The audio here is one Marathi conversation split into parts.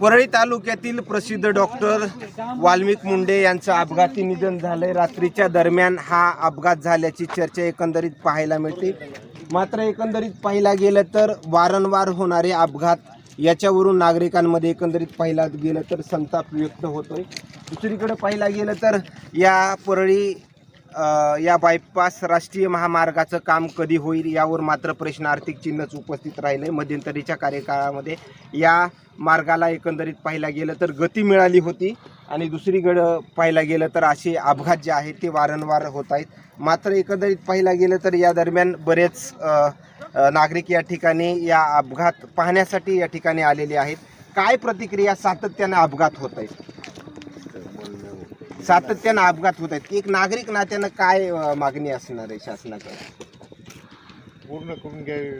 परळी तालुक्यातील प्रसिद्ध डॉक्टर वाल्मिक मुंडे यांचं अपघाती निधन झालंय. रात्रीच्या दरम्यान हा अपघात झाल्याची चर्चा एकंदरीत पाहायला मिळते. मात्र एकंदरीत पाहिला गेलं तर वारंवार होणारे अपघात याच्यावरून नागरिकांमध्ये एकंदरीत पाहिला गेलं तर संताप व्यक्त होतोय. दुसरीकडे पाहिला गेलं तर या परळी या बायपास राष्ट्रीय महामार्गाचं काम कधी होईल यावर मात्र प्रश्नार्थिक चिन्हच उपस्थित राहिले मध्यंतरीच्या कार्यकाळामध्ये या मार्गाला एकंदरीत पाहायला गेलं तर गती मिळाली होती आणि दुसरीकडं पाहायला गेलं तर असे अपघात जे आहेत ते वारंवार होत आहेत. मात्र एकंदरीत पाहायला गेलं तर या दरम्यान बरेच नागरिक या ठिकाणी या अपघात पाहण्यासाठी या ठिकाणी आलेले आहेत. काय प्रतिक्रिया सातत्यानं अपघात होत आहेत? सातत्यानं अपघात होत आहेत. एक नागरिक नात्यानं काय अ, मागणी असणार आहे शासनाकडे? पूर्ण करून घ्यावे.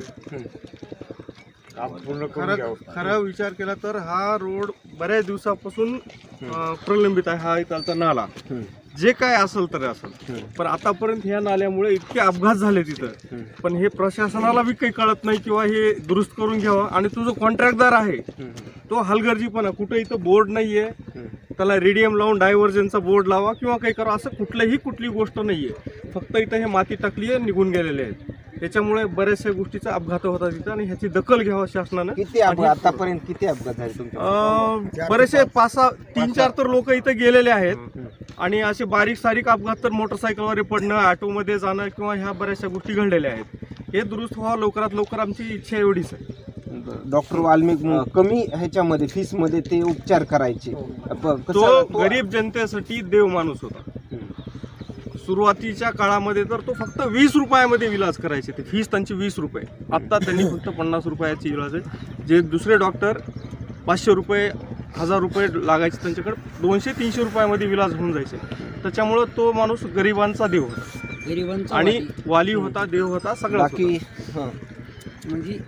काम पूर्ण करून खरं घ्यावं. खरा विचार केला तर हा रोड बऱ्याच दिवसापासून अं, प्रलंबित आहे हा इथलचा नाला. जे काय असेल तर असेल. पण आतापर्यंत ह्या नाल्यामुळे इतके अपघात झाले तिथं. पण हे प्रशासनाला बी काही कळत नाही किंवा हे दुरुस्त करून घ्यावं. आणि तो जो कॉन्ट्रॅक्टदार आहे तो हलगर्जीपणा कुठे इथं बोर्ड नाहीये. त्याला रेडियम लावून डायव्हर्जनचा बोर्ड लावा किंवा काही करा. असं कुठल्याही कुठली गोष्ट नाहीये. फक्त इथं हे माती टाकली आहे निघून गेलेले आहेत. त्याच्यामुळे बऱ्याचशा गोष्टीचा अपघात होतात इथं आणि ह्याची दखल घ्यावा शासनानं. किती आतापर्यंत किती अपघात झाले तुमच्या अं, बरेचसे पाच. सहा तीन चार तर लोक इथं गेलेले आहेत. आणि असे बारीक सारीक अपघात तर मोटरसायकलवर पडणं ऑटोमध्ये जाणं किंवा ह्या बऱ्याचशा गोष्टी घडलेल्या आहेत. हे दुरुस्त व्हावं लवकरात लवकर आमची इच्छा एवढीच आहे. डॉक्टर वाल्मिक कमी ह्याच्यामध्ये फीसमध्ये ते उपचार करायचे. प- कसं- तो गरीब जनतेसाठी देव माणूस होता. सुरुवातीच्या काळामध्ये तर तो फक्त वीस रुपयामध्ये इलाज करायचे ते. फीस त्यांची वीस रुपये. आता त्यांनी फक्त पन्नास रुपयाची इलाज आहे. जे दुसरे डॉक्टर पाचशे रुपये हजार रुपये लागायचे त्यांच्याकडे दोनशे तीनशे रुपयामध्ये इलाज होऊन जायचे. त्याच्यामुळं तो माणूस गरिबांचा देव होता. गरिबांचा आणि वाली. वाली होता देव होता सगळा बाकी हं. म्हणजे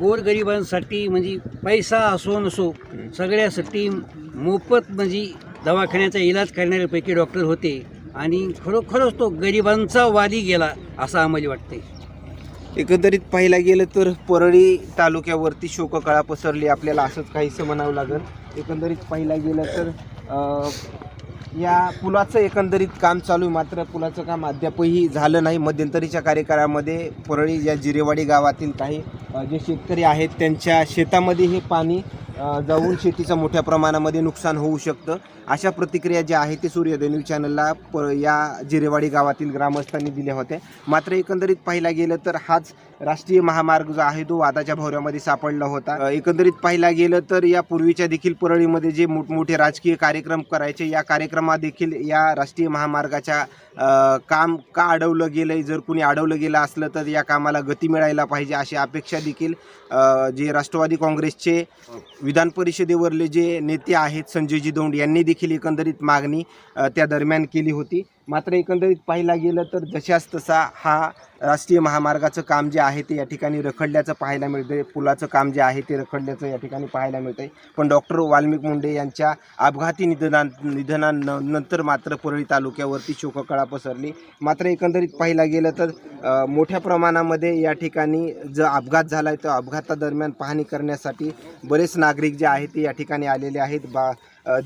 गोरगरिबांसाठी म्हणजे पैसा असो नसो सगळ्यासाठी मोफत म्हणजे दवाखान्याचा इलाज करणाऱ्यापैकी डॉक्टर होते आणि खरोखरच तो गरिबांचा वाली गेला असं आम्हाला वाटते एकंदरीत पाहायला गेलं तर परळी तालुक्यावरती शोककळा पसरली आपल्याला असंच काहीसं म्हणावं लागेल. एकंदरीत पाहायला गेलं तर या पुलाचं एकंदरीत काम चालू आहे. मात्र पुलाचं काम अद्यापही झालं नाही. मध्यंतरीच्या कार्यकाळामध्ये परळी या जिरेवाडी गावातील काही जे शेतकरी आहेत त्यांच्या शेतामध्ये हे पाणी जाऊन शेतीचं मोठ्या प्रमाणामध्ये नुकसान होऊ शकतं. अशा प्रतिक्रिया ज्या आहेत ते सूर्योदय न्यूज चॅनलला प या जिरेवाडी गावातील ग्रामस्थांनी दिल्या होत्या. मात्र एकंदरीत पाहिला गेलं तर हाच राष्ट्रीय महामार्ग जो आहे तो वादाच्या भोवऱ्यामध्ये सापडला होता. एकंदरीत पाहिला गेलं तर या पूर्वीच्या देखील परळीमध्ये जे मोठमोठे राजकीय कार्यक्रम करायचे या कार्यक्रमात देखील या राष्ट्रीय महामार्गाच्या काम का अडवलं गेलंय? जर कुणी अडवलं गेलं असलं तर या कामाला गती मिळायला पाहिजे अशी अपेक्षा देखील जे राष्ट्रवादी काँग्रेसचे विधान परिषदेवरले जे नेते आहेत संजयजी दौंड यांनी देखील एकंदरीत मागणी त्या दरम्यान केली होती. मात्र एकंदरीत पाहिला गेलं तर जशास तसा हा राष्ट्रीय महामार्गाचं काम जे आहे ते या ठिकाणी रखडल्याचं पाहायला मिळतंय. पुलाचं काम जे आहे ते रखडल्याचं या ठिकाणी पाहायला मिळतंय. पण डॉक्टर वाल्मिक मुंडे यांच्या अपघाती निधना निधनानंतर मात्र परळी तालुक्यावरती शोककळा पसरली. मात्र एकंदरीत पाहायला गेलं तर मोठ्या प्रमाणामध्ये या ठिकाणी जो अपघात झाला आहे त्या अपघातादरम्यान पाहणी करण्यासाठी बरेच नागरिक जे आहेत ते या ठिकाणी आलेले आहेत. बा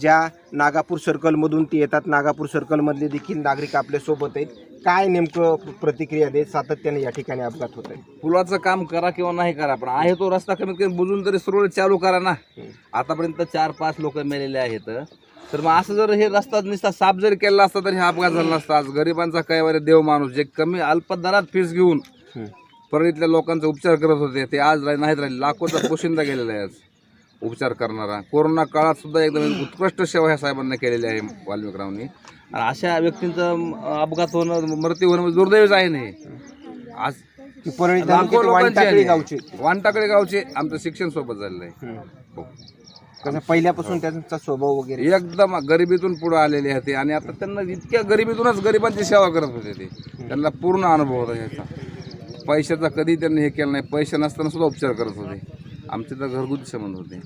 ज्या नागापूर सर्कलमधून ते येतात. नागापूर सर्कलमधले देखील नागरिक आपल्यासोबत आहेत. काय नेमकं प्रतिक्रिया देत सातत्याने या ठिकाणी अपघात होत आहे? पुलाचं काम करा किंवा नाही करा पण आहे तो रस्ता कमीत कमी बुजून तरी सुरळीत चालू करा ना. आतापर्यंत चार पाच लोक मेलेले आहेत. तर मग असं जर हे रस्ता नुसता साफ जरी केला असता तरी हा अपघात झाला नसता. आज गरिबांचा काय वगैरे देव माणूस जे कमी अल्प दरात फीस घेऊन परळीतल्या लोकांचा उपचार करत होते ते आज राही- नाहीत राहिले. लाखोचा पोशिंदा गेलेला आहे आज. उपचार करणारा. कोरोना काळात सुद्धा एकदम उत्कृष्ट सेवा ह्या साहेबांना केलेली आहे वाल्मिकरावनी. आणि अशा व्यक्तींचं अपघात होणं मृत्यू होणं म्हणजे दुर्दैवच आहे नाही आज आहे. गावचे. वानटाकडे गावचे आमचं शिक्षण सोबत झालेलं आहे. हो. कसं पहिल्यापासून त्यांचा स्वभाव वगैरे? एकदम गरिबीतून पुढे आलेले होते आणि आता त्यांना इतक्या गरिबीतूनच गरिबांची सेवा करत होते ते. त्यांना पूर्ण अनुभव होता याचा. पैशाचा कधी त्यांनी हे केलं नाही. पैसे नसताना सुद्धा उपचार करत होते. आमचे तर घरगुती संबंध होते.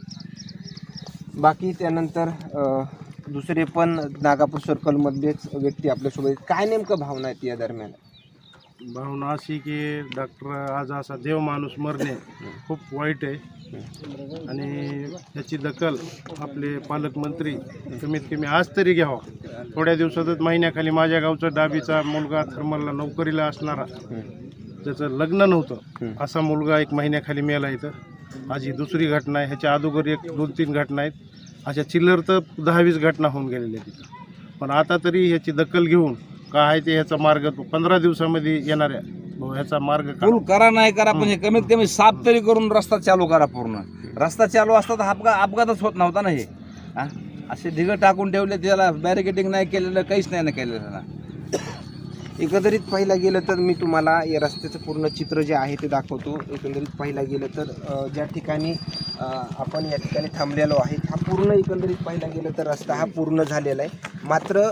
बाकी त्यानंतर अ, दुसरे पण नागापूर सर्कलमधलेच व्यक्ती आपल्यासोबत आहेत. काय नेमकं भावना आहेत या दरम्यान? भावना अशी की डॉक्टर आज असा देव माणूस मरणे खूप वाईट आहे. आणि याची दखल आपले पालकमंत्री कमीत कमी आज तरी घ्यावा. थोड्या दिवसातच महिन्याखाली माझ्या गावचा डाबीचा मुलगा थर्मलला नोकरीला असणारा त्याचं लग्न नव्हतं असा मुलगा एक महिन्याखाली मेला इथं. आज ही दुसरी घटना आहे. ह्याच्या अगोदर एक दोन तीन घटना आहेत. अशा चिल्लर तर दहावीस घटना होऊन गेलेल्या आहेत तिथं. पण आता तरी ह्याची दखल घेऊन काय आहे ते ह्याचा मार्ग पंधरा दिवसामध्ये येणाऱ्या ह्याचा मार्ग. पूल करा नाही करा पण हे कमीत कमी साफ तरी करून रस्ता चालू करा पूर्ण. रस्ता चालू असता तर अपघात अपघातच होत नव्हता ना हे? असे ढिगं टाकून ठेवले त्याला बॅरिकेटिंग नाही केलेलं काहीच नाही ना केलेलं. ना एकंदरीत पाहिला गेलं तर मी तुम्हाला या रस्त्याचं पूर्ण चित्र जे आहे ते दाखवतो. एकंदरीत पाहिला गेलं तर ज्या ठिकाणी आपण या ठिकाणी थांबलेलो आहे हा पूर्ण एकंदरीत पाहिला गेलं तर रस्ता हा पूर्ण झालेला आहे. मात्र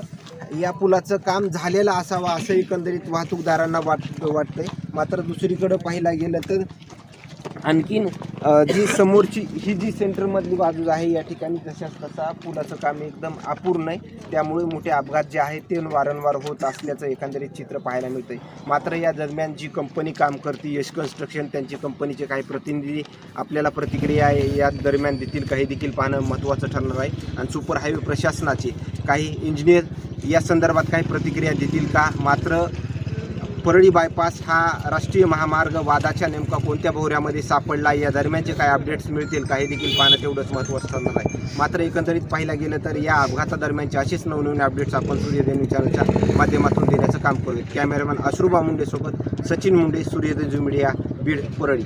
या पुलाचं काम झालेलं असावं असं एकंदरीत वाहतूकदारांना वाट वाटतंय. मात्र दुसरीकडं पाहिला गेलं तर आणखीन जी समोरची ही जी सेंटरमधली बाजू आहे या ठिकाणी तशाच तसा पुलाचं काम एकदम अपूर्ण आहे. त्यामुळे मोठे अपघात जे आहेत ते वारंवार होत असल्याचं एकंदरीत चित्र पाहायला मिळतं आहे मात्र या दरम्यान जी कंपनी काम करते यश कन्स्ट्रक्शन त्यांची कंपनीचे काही प्रतिनिधी आपल्याला प्रतिक्रिया या दरम्यान देतील काही देखील पाहणं महत्त्वाचं ठरणार आहे. आणि सुपर हायवे प्रशासनाचे काही इंजिनियर या संदर्भात काही प्रतिक्रिया देतील का? मात्र परळी बायपास हा राष्ट्रीय महामार्ग वादाच्या नेमका कोणत्या भोवऱ्यामध्ये सापडला? या दरम्यानचे काय अपडेट्स मिळतील? काही देखील पाहणं तेवढंच महत्त्वाचं ठरणार आहे. मात्र एकंदरीत पाहिलं गेलं तर या अपघातादरम्यानचे असेच नवनवीन अपडेट्स आपण सूर्यदेव चॅनलच्या माध्यमातून देण्याचं काम करूयात. कॅमेरामॅन अश्रुबा मुंडेसोबत सचिन मुंडे सूर्यदेव मीडिया बीड परळी